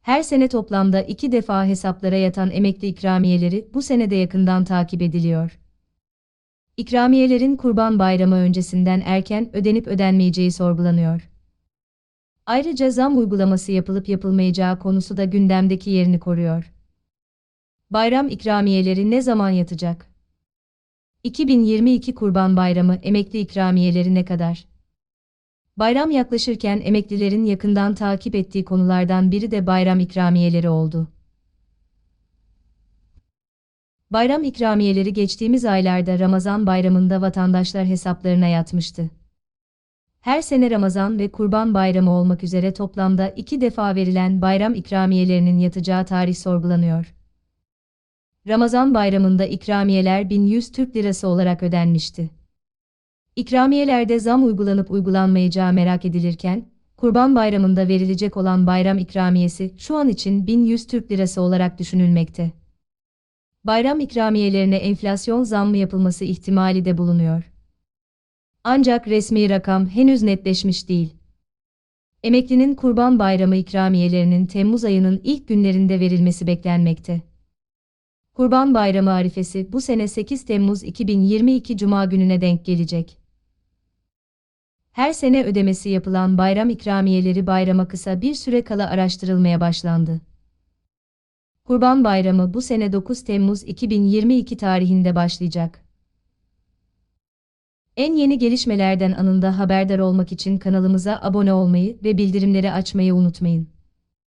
Her sene toplamda iki defa hesaplara yatan emekli ikramiyeleri bu sene de yakından takip ediliyor. İkramiyelerin Kurban Bayramı öncesinden erken ödenip ödenmeyeceği sorgulanıyor. Ayrıca zam uygulaması yapılıp yapılmayacağı konusu da gündemdeki yerini koruyor. Bayram ikramiyeleri ne zaman yatacak? 2022 Kurban Bayramı emekli ikramiyeleri ne kadar? Bayram yaklaşırken emeklilerin yakından takip ettiği konulardan biri de bayram ikramiyeleri oldu. Bayram ikramiyeleri geçtiğimiz aylarda Ramazan bayramında vatandaşlar hesaplarına yatmıştı. Her sene Ramazan ve Kurban Bayramı olmak üzere toplamda iki defa verilen bayram ikramiyelerinin yatacağı tarih sorgulanıyor. Ramazan bayramında ikramiyeler 1100 Türk Lirası olarak ödenmişti. İkramiyelerde zam uygulanıp uygulanmayacağı merak edilirken, Kurban Bayramı'nda verilecek olan bayram ikramiyesi şu an için 1100 Türk Lirası olarak düşünülmekte. Bayram ikramiyelerine enflasyon zammı yapılması ihtimali de bulunuyor. Ancak resmi rakam henüz netleşmiş değil. Emeklinin Kurban Bayramı ikramiyelerinin Temmuz ayının ilk günlerinde verilmesi beklenmekte. Kurban Bayramı arifesi bu sene 8 Temmuz 2022 Cuma gününe denk gelecek. Her sene ödemesi yapılan bayram ikramiyeleri bayrama kısa bir süre kala araştırılmaya başlandı. Kurban Bayramı bu sene 9 Temmuz 2022 tarihinde başlayacak. En yeni gelişmelerden anında haberdar olmak için kanalımıza abone olmayı ve bildirimleri açmayı unutmayın.